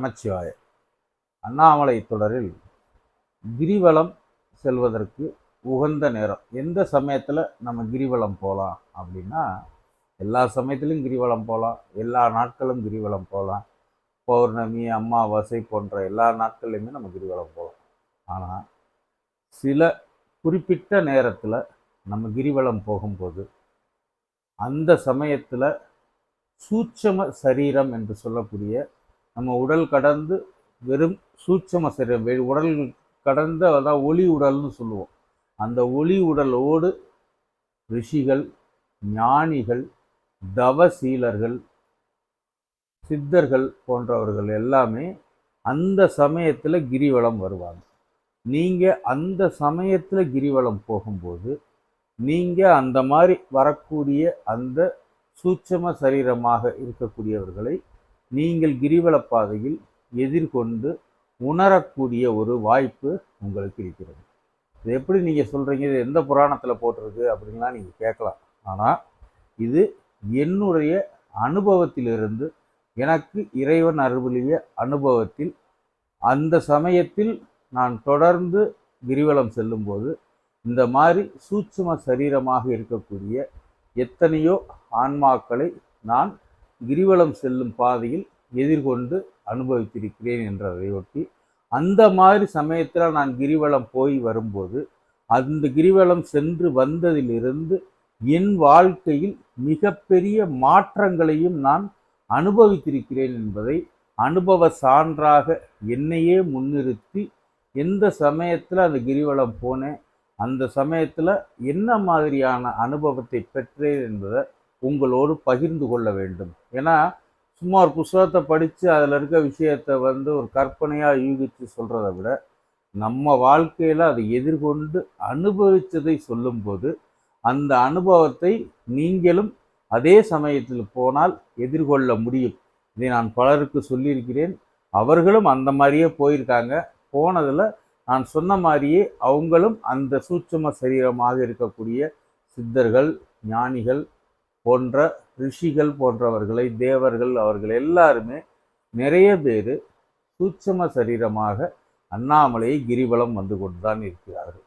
நமச்சிவாய அண்ணாமலை தொடரில் கிரிவலம் செல்வதற்கு உகந்த நேரம். எந்த சமயத்தில் நம்ம கிரிவலம் போகலாம் அப்படின்னா எல்லா சமயத்திலும் கிரிவலம் போகலாம் எல்லா நாட்களும் கிரிவலம் போகலாம் பௌர்ணமி அமாவாசை போன்ற எல்லா நாட்கள்லையுமே நம்ம கிரிவலம் போகலாம் ஆனால் சில குறிப்பிட்ட நேரத்தில் நம்ம கிரிவலம் போகும்போது அந்த சமயத்தில் சூட்சம சரீரம் என்று சொல்லக்கூடிய நம்ம உடல் கடந்து வெறும் சூட்சம சரீரம் வெ- உடல் கடந்த அதாவது ஒளி உடல்னு சொல்லுவோம். அந்த ஒளி உடலோடு ரிஷிகள் ஞானிகள் தவசீலர்கள் சித்தர்கள் போன்றவர்கள் எல்லாமே அந்த சமயத்தில் கிரிவலம் வருவாங்க. நீங்கள் அந்த சமயத்தில் கிரிவலம் போகும்போது நீங்கள் அந்த மாதிரி வரக்கூடிய அந்த சூட்சம சரீரமாக இருக்கக்கூடியவர்களை நீங்கள் கிரிவல பாதையில் எதிர்கொண்டு உணரக்கூடிய ஒரு வாய்ப்பு உங்களுக்கு இருக்கிறது. இது எப்படி நீங்கள் சொல்கிறீங்க இது எந்த புராணத்தில் போட்டிருக்கு அப்படின்லாம் நீங்கள் கேட்கலாம். ஆனால் இது என்னுடைய அனுபவத்திலிருந்து எனக்கு இறைவன் அருளிய அனுபவத்தில் அந்த சமயத்தில் நான் தொடர்ந்து கிரிவலம் செல்லும்போது இந்த மாதிரி சூட்சும சரீரமாக இருக்கக்கூடிய எத்தனையோ ஆன்மாக்களை நான் கிரிவலம் செல்லும் பாதையில் எதிர்கொண்டு அனுபவித்திருக்கிறேன் என்றதையொட்டி அந்த மாதிரி சமயத்தில் நான் கிரிவலம் போய் வரும்போது அந்த கிரிவலம் சென்று வந்ததிலிருந்து என் வாழ்க்கையில் மிகப்பெரிய மாற்றங்களையும் நான் அனுபவித்திருக்கிறேன் என்பதை அனுபவ சான்றாக என்னையே முன்னிறுத்தி எந்த சமயத்தில் அந்த கிரிவலம் போனேன் அந்த சமயத்தில் என்ன மாதிரியான அனுபவத்தை பெற்றேன் என்பதை உங்களோடு பகிர்ந்து கொள்ள வேண்டும். ஏன்னா சும்மா ஒரு புஸ்தகத்தை படித்து அதில் இருக்க விஷயத்தை வந்து ஒரு கற்பனையாக யூகித்து சொல்கிறத விட நம்ம வாழ்க்கையில் அதை எதிர்கொண்டு அனுபவித்ததை சொல்லும்போது அந்த அனுபவத்தை நீங்களும் அதே சமயத்தில் போனால் எதிர்கொள்ள முடியும். இதை நான் பலருக்கு சொல்லியிருக்கிறேன். அவர்களும் அந்த மாதிரியே போயிருக்காங்க. போனதில் நான் சொன்ன மாதிரியே அவங்களும் அந்த சூட்சும சரீரமாக இருக்கக்கூடிய சித்தர்கள் ஞானிகள் போன்ற ரிஷிகள் போன்றவர்களை தேவர்கள் அவர்கள் எல்லாருமே நிறைய பேர் சூட்சம சரீரமாக அண்ணாமலையை கிரிவலம் வந்து கொண்டுதான் இருக்கிறார்கள்.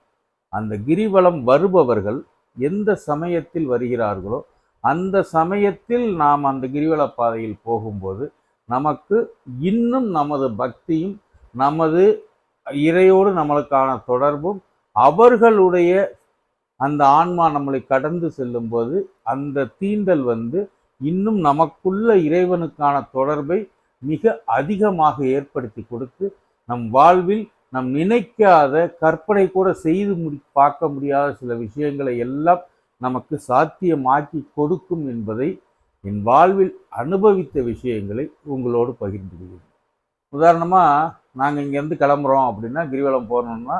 அந்த கிரிவலம் வருபவர்கள் எந்த சமயத்தில் வருகிறார்களோ அந்த சமயத்தில் நாம் அந்த கிரிவல பாதையில் போகும்போது நமக்கு இன்னும் நமது பக்தியும் நமது இறையோடு நம்மளுக்கான தொடர்பும் அவர்களுடைய அந்த ஆன்மா நம்மளை கடந்து செல்லும்போது அந்த தீண்டல் வந்து இன்னும் நமக்குள்ள இறைவனுக்கான தொடர்பை மிக அதிகமாக ஏற்படுத்தி கொடுத்து நம் வாழ்வில் நம் நினைக்காத கற்பனை கூட செய்து முடி பார்க்க முடியாத சில விஷயங்களை எல்லாம் நமக்கு சாத்தியமாக்கி கொடுக்கும் என்பதை என் வாழ்வில் அனுபவித்த விஷயங்களை உங்களோடு பகிர்ந்து கொள்கிறேன். உதாரணமாக நாங்கள் இங்கேருந்து கிளம்புறோம் அப்படின்னா கிரிவலம் போகணுன்னா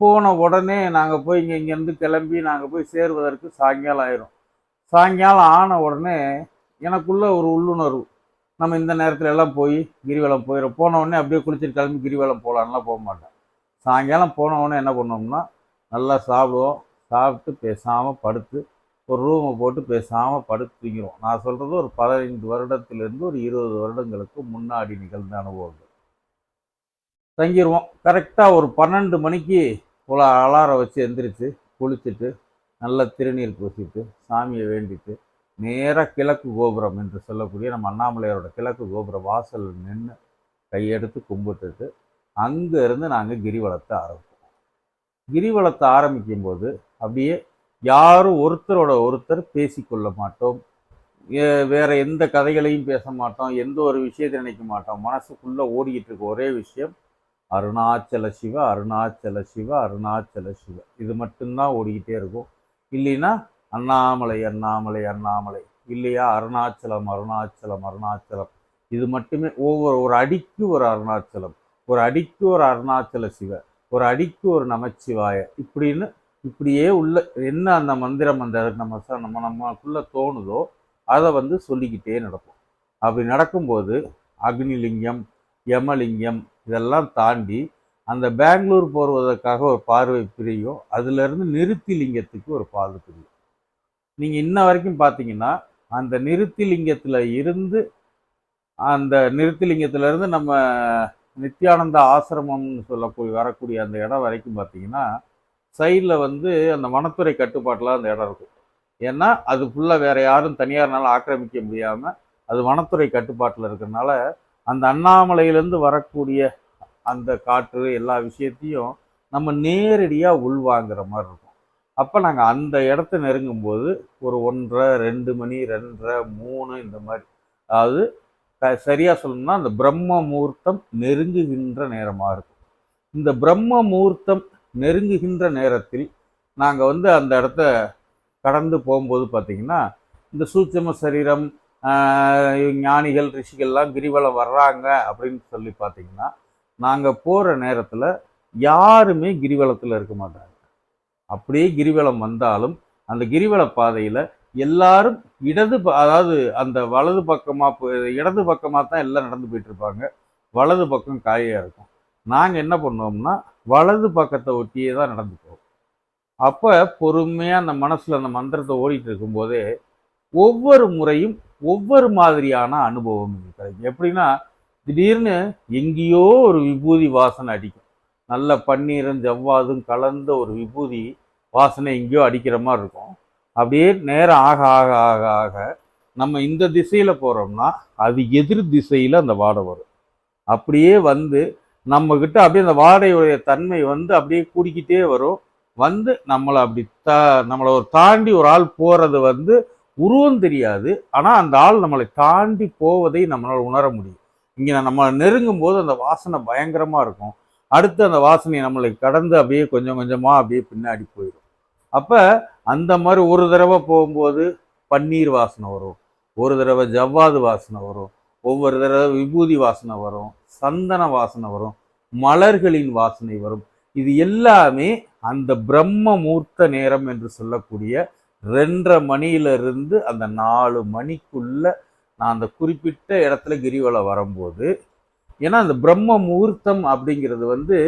போன உடனே நாங்கள் போய் இங்கே இங்கேருந்து கிளம்பி நாங்கள் போய் சேருவதற்கு சாயங்காலம் ஆயிரும். சாயங்காலம் ஆன உடனே எனக்குள்ள ஒரு உள்ளுணர்வு. நம்ம இந்த நேரத்துல எல்லாம் போய் கிரிவலம் போயிடும் போன உடனே அப்படியே குளிச்சுட்டு கிளம்பி கிரிவலம் போகலான்லாம் போக மாட்டேன். சாயங்காலம் போன உடனே என்ன பண்ணோம்னா நல்லா சாப்பிடுவோம். சாப்பிட்டு பேசாமல் படுத்து ஒரு ரூமை போட்டு பேசாமல் படுத்து தூங்கிடுவோம் நான் சொல்கிறது ஒரு பதினைந்து வருடத்திலிருந்து ஒரு இருபது வருடங்களுக்கு முன்னாடி நிகழ்ந்த அனுபவங்கள். தங்கிடுவோம் கரெக்டாக ஒரு பன்னெண்டு மணிக்கு ஒரு அலாரம் வச்சு எந்திரிச்சு குளிச்சுட்டு நல்ல திருநீர் பூசிட்டு சாமியை வேண்டிட்டு நேராக கிழக்கு கோபுரம் என்று சொல்லக்கூடிய நம்ம அண்ணாமலையாரோட கிழக்கு கோபுர வாசல் நின்று கையெடுத்து கும்பிட்டுட்டு அங்கேருந்து நாங்கள் கிரிவலத்தை ஆரம்பிப்போம். கிரிவலத்தை ஆரம்பிக்கும் போது அப்படியே யாரும் ஒருத்தரோட ஒருத்தர் பேசிக்கொள்ள மாட்டோம். ஏ- வேற எந்த கதைகளையும் பேச மாட்டோம். எந்த ஒரு விஷயத்தை நினைக்க மாட்டோம். மனசுக்குள்ளே ஓடிக்கிட்டு இருக்க ஒரே விஷயம் அருணாச்சல சிவ அருணாச்சல சிவ அருணாச்சல சிவ. இது மட்டும்தான் ஓடிக்கிட்டே இருக்கும். இல்லைன்னா அண்ணாமலை அண்ணாமலை அண்ணாமலை. இல்லையா அருணாச்சலம் அருணாச்சலம் அருணாச்சலம். இது மட்டுமே ஒவ்வொரு ஒரு அடிக்கு ஒரு அருணாச்சலம். ஒரு அடிக்கு ஒரு அருணாச்சல சிவ. ஒரு அடிக்கு ஒரு நமச்சிவாய. இப்படின்னு இப்படியே உள்ள என்ன அந்த மந்திரம் அந்த நம்ம நம்ம நமக்குள்ள தோணுதோ அதை வந்து சொல்லிக்கிட்டே நடப்போம். அப்படி நடக்கும்போது அக்னிலிங்கம் யமலிங்கம் இதெல்லாம் தாண்டி அந்த பெங்களூர் போடுவதற்காக ஒரு பார்வை பிரியும். அதுலேருந்து நிறுத்தி லிங்கத்துக்கு ஒரு பார்வை பிரியும். நீங்கள் இன்ன வரைக்கும் பார்த்தீங்கன்னா அந்த நிறுத்தி லிங்கத்தில் இருந்து அந்த நிறுத்திலிங்கத்திலேருந்து நம்ம நித்யானந்த ஆசிரமம்னு சொல்லக்கூடிய வரக்கூடிய அந்த இடம் வரைக்கும் பார்த்தீங்கன்னா சைடில் வந்து அந்த வனத்துறை கட்டுப்பாட்டில் அந்த இடம் இருக்கும். ஏன்னா அது ஃபுல்லாக வேறு யாரும் தனியார்னால ஆக்கிரமிக்க முடியாமல் அது வனத்துறை கட்டுப்பாட்டில் இருக்கிறதுனால அந்த அண்ணாமலையிலேருந்து வரக்கூடிய அந்த காற்று எல்லா விஷயத்தையும் நம்ம நேரடியாக உள்வாங்கிற மாதிரி இருக்கும். அப்போ நாங்கள் அந்த இடத்த நெருங்கும்போது ஒரு ஒன்றரை ரெண்டு மணி ரெண்டரை மூணு இந்த மாதிரி. அதாவது சரியாக சொல்லணும்னா அந்த பிரம்ம முகூர்த்தம் நெருங்குகின்ற நேரமாக இருக்கும். இந்த பிரம்ம முகூர்த்தம் நெருங்குகின்ற நேரத்தில் நாங்கள் வந்து அந்த இடத்த கடந்து போகும்போது பார்த்திங்கன்னா இந்த சூட்சம சரீரம் ஞானிகள் ரிஷிகள்லாம் கிரிவலம் வர்றாங்க அப்படின்னு சொல்லி பார்த்தீங்கன்னா நாங்கள் போகிற நேரத்தில் யாருமே கிரிவலத்தில் இருக்க மாட்டாங்க. அப்படியே கிரிவலம் வந்தாலும் அந்த கிரிவல பாதையில் எல்லாரும் இடது ப- அதாவது அந்த வலது பக்கமாக இடது பக்கமாக தான் எல்லாம் நடந்து போயிட்டு இருப்பாங்க. வலது பக்கம் காலியாக இருக்கும். நாங்கள் என்ன பண்ணுவோம்னா வலது பக்கத்தை ஒட்டியே தான் நடந்து போவோம் அப்போ பொறுமையாக அந்த மனசில் அந்த மந்திரத்தை ஓடிட்டு இருக்கும்போதே ஒவ்வொரு முறையும் ஒவ்வொரு மாதிரியான அனுபவம் கிடைக்கும். எப்படின்னா திடீர்னு எங்கேயோ ஒரு விபூதி வாசனை அடிக்கும். நல்ல பன்னீரும் ஜவ்வாதும் கலந்த ஒரு விபூதி வாசனை எங்கேயோ அடிக்கிற மாதிரி இருக்கும். அப்படியே நேரம் ஆக ஆக ஆக ஆக நம்ம இந்த திசையில் போகிறோம்னா அது எதிர் திசையில் அந்த வாடை வரும். அப்படியே வந்து நம்மக்கிட்ட அப்படியே அந்த வாடையுடைய தன்மை வந்து அப்படியே கூடிக்கிட்டே வரும். வந்து நம்மளை அப்படி தா நம்மளை ஒரு தாண்டி ஒரு ஆள் போகிறது வந்து உருவம் தெரியாது. ஆனால் அந்த ஆள் நம்மளை தாண்டி போவதை நம்மளால் உணர முடியும். இங்கே நம்ம நெருங்கும் போது அந்த வாசனை பயங்கரமாக இருக்கும். அடுத்து அந்த வாசனை நம்மளை கடந்து அப்படியே கொஞ்சம் கொஞ்சமாக அப்படியே பின்னாடி போயிடும். அப்போ அந்த மாதிரி ஒரு தடவை போகும்போது பன்னீர் வாசனை வரும். ஒரு தடவை ஜவ்வாது வாசனை வரும். ஒவ்வொரு தடவை விபூதி வாசனை வரும். சந்தன வாசனை வரும். மலர்களின் வாசனை வரும். இது எல்லாமே அந்த பிரம்ம மூர்த்த நேரம் என்று சொல்லக்கூடிய ரெண்டரை மணியிலிருந்து அந்த நாலு மணிக்குள்ள நான் அந்த குறிப்பிட்ட இடத்துல கிரிவலம் வரும்போது ஏன்னா அந்த பிரம்ம முகூர்த்தம் அப்படிங்கிறது வந்து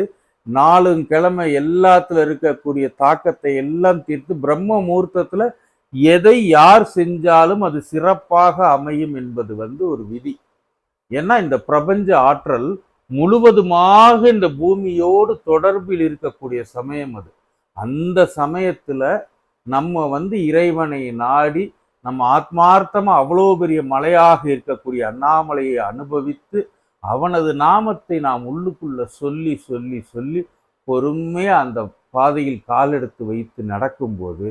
நாலு கிழமை எல்லாத்துல இருக்கக்கூடிய தாக்கத்தை எல்லாம் தீர்த்து பிரம்ம முகூர்த்தத்தில் எதை யார் செஞ்சாலும் அது சிறப்பாக அமையும் என்பது வந்து ஒரு விதி. ஏன்னா இந்த பிரபஞ்ச ஆற்றல் முழுவதுமாக இந்த பூமியோடு தொடர்பில் இருக்கக்கூடிய சமயம் அது. அந்த சமயத்தில் நம்ம வந்து இறைவனை நாடி நம்ம ஆத்மார்த்தமாக அவ்வளோ பெரிய மலையாக இருக்கக்கூடிய அண்ணாமலையை அனுபவித்து அவனது நாமத்தை நாம் உள்ளுக்குள்ள சொல்லி சொல்லி சொல்லி பொறுமையாக அந்த பாதையில் காலெடுத்து வைத்து நடக்கும்போது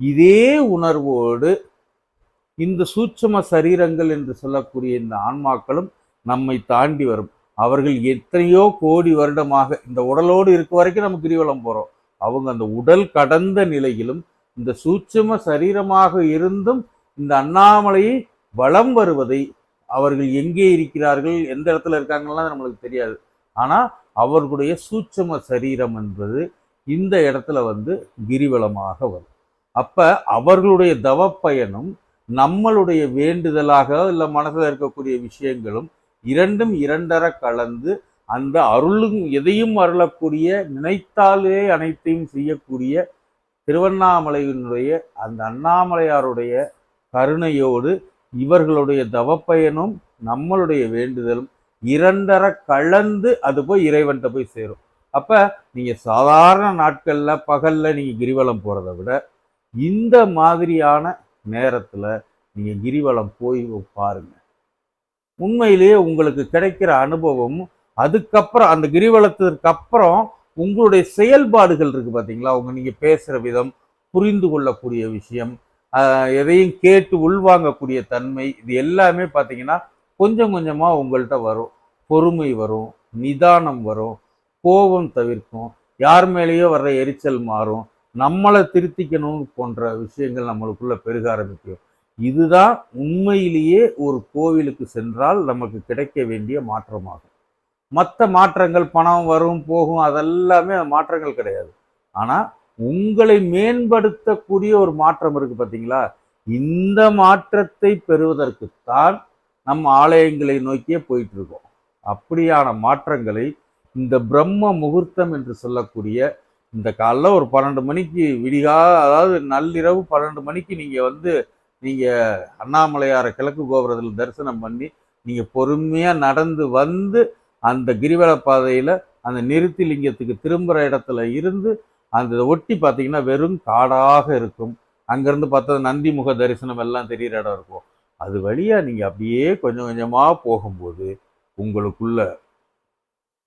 இதே உணர்வோடு இந்த சூட்சம சரீரங்கள் என்று சொல்லக்கூடிய இந்த ஆன்மாக்களும் நம்மை தாண்டி வரும். அவர்கள் எத்தனையோ கோடி வருடமாக இந்த உடலோடு இருக்க வரைக்கும் நம்ம கிரிவலம் போகிறோம் அவங்க அந்த உடல் கடந்த நிலையிலும் இந்த சூட்சும சரீரமாக இருந்தும் இந்த அண்ணாமலையை வலம் வருவதை அவர்கள் எங்கே இருக்கிறார்கள் எந்த இடத்துல இருக்காங்கலாம் நம்மளுக்கு தெரியாது. ஆனால் அவர்களுடைய சூட்சம சரீரம் என்பது இந்த இடத்துல வந்து கிரிவலமாக வரும். அப்போ அவர்களுடைய தவ பயனும் நம்மளுடைய வேண்டுதலாக இல்லை மனசில் இருக்கக்கூடிய விஷயங்களும் இரண்டும் இரண்டர கலந்து அந்த அருளும் எதையும் அருளக்கூடிய நினைத்தாலே அனைத்தையும் செய்யக்கூடிய திருவண்ணாமலையினுடைய அந்த அண்ணாமலையாருடைய கருணையோடு இவர்களுடைய தவப்பயனும் நம்மளுடைய வேண்டுதலும் இரண்டர கலந்து அது போய் இறைவன்கிட்ட போய் சேரும். அப்போ நீங்கள் சாதாரண நாட்களில் பகலில் நீங்கள் கிரிவலம் போகிறத விட இந்த மாதிரியான நேரத்தில் நீங்கள் கிரிவலம் போய் பாருங்கள் உண்மையிலேயே உங்களுக்கு கிடைக்கிற அனுபவம் அதுக்கப்புறம் அந்த கிரிவலத்திற்கு அப்புறம் உங்களுடைய செயல்பாடுகள் இருக்கு பார்த்தீங்களா அவங்க நீங்க பேசுற விதம் புரிந்து கொள்ளக்கூடிய விஷயம் எதையும் கேட்டு உள்வாங்கக்கூடிய தன்மை இது எல்லாமே பார்த்தீங்கன்னா கொஞ்சம் கொஞ்சமாக உங்கள்கிட்ட வரும். பொறுமை வரும் நிதானம் வரும் கோபம் தவிர்க்கும் யார் மேலேயோ வர்ற எரிச்சல் மாறும் நம்மளை திருத்திக்கணும் போன்ற விஷயங்கள் நம்மளுக்குள்ள பெருக ஆரம்பிக்கும். இதுதான் உண்மையிலேயே ஒரு கோவிலுக்கு சென்றால் நமக்கு கிடைக்க வேண்டிய மாற்றமாகும். மற்ற மாற்றங்கள் பணம் வரும் போகும் அதெல்லாமே மாற்றங்கள் கிடையாது. ஆனால் உங்களை மேம்படுத்தக்கூடிய ஒரு மாற்றம் இருக்குது பார்த்தீங்களா இந்த மாற்றத்தை பெறுவதற்குத்தான் நம்ம ஆலயங்களை நோக்கியே போயிட்டு இருக்கோம் அப்படியான மாற்றங்களை இந்த பிரம்ம முகூர்த்தம் என்று சொல்லக்கூடிய இந்த காலைல ஒரு பன்னெண்டு மணிக்கு விடிகா அதாவது நள்ளிரவு பன்னெண்டு மணிக்கு நீங்கள் வந்து நீங்கள் அண்ணாமலையாரை கிழக்கு கோபுரத்தில் தரிசனம் பண்ணி நீங்கள் பொறுமையாக நடந்து வந்து அந்த கிரிவல பாதையில் அந்த நிறுத்தி லிங்கத்துக்கு திரும்புகிற இடத்துல இருந்து அந்த ஒட்டி பார்த்தீங்கன்னா வெறும் காடாக இருக்கும். அங்கேருந்து பார்த்தா நந்தி முக தரிசனம் எல்லாம் தெரிகிற இடம் இருக்கும். அது வழியாக நீங்கள் அப்படியே கொஞ்சம் கொஞ்சமாக போகும்போது உங்களுக்குள்ள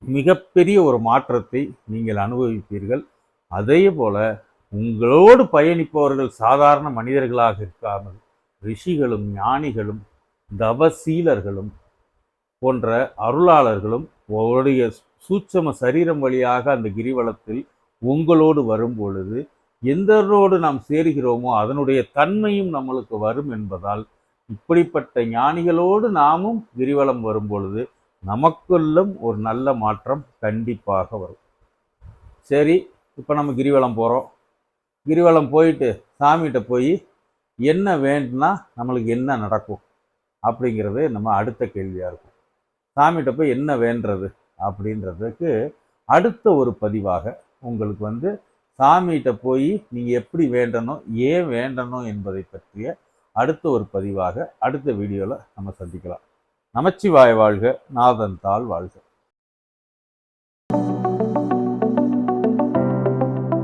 மிகப்பெரிய ஒரு மாற்றத்தை நீங்கள் அனுபவிப்பீர்கள். அதே போல் உங்களோடு பயணிப்பவர்கள் சாதாரண மனிதர்களாக இருக்காமல் ரிஷிகளும் ஞானிகளும் தவசீலர்களும் போன்ற அருளாளர்களும் உங்களுடைய சூட்சம சரீரம் வழியாக அந்த கிரிவலத்தில் உங்களோடு வரும் பொழுது எந்தரோடு நாம் சேருகிறோமோ அதனுடைய தன்மையும் நம்மளுக்கு வரும் என்பதால் இப்படிப்பட்ட ஞானிகளோடு நாமும் கிரிவலம் வரும் பொழுது நமக்குள்ளும் ஒரு நல்ல மாற்றம் கண்டிப்பாக வரும். சரி இப்போ நம்ம கிரிவலம் போகிறோம் கிரிவலம் போயிட்டு சாமிகிட்ட போய் என்ன வேண்டுனா நம்மளுக்கு என்ன நடக்கும் அப்படிங்கிறது நம்ம அடுத்த கேள்வியாக இருக்கும். சாமிகிட்ட போய் என்ன வேண்டுறது அப்படின்றதுக்கு அடுத்த ஒரு பதிவாக உங்களுக்கு வந்து சாமிகிட்ட போய் நீங்கள் எப்படி வேண்டணும் ஏன் வேண்டணும் என்பதை பற்றிய அடுத்த ஒரு பதிவாக அடுத்த வீடியோவில் நம்ம சந்திக்கலாம். நமச்சிவாய வாழ்க நாதன் தாள் வாழ்க.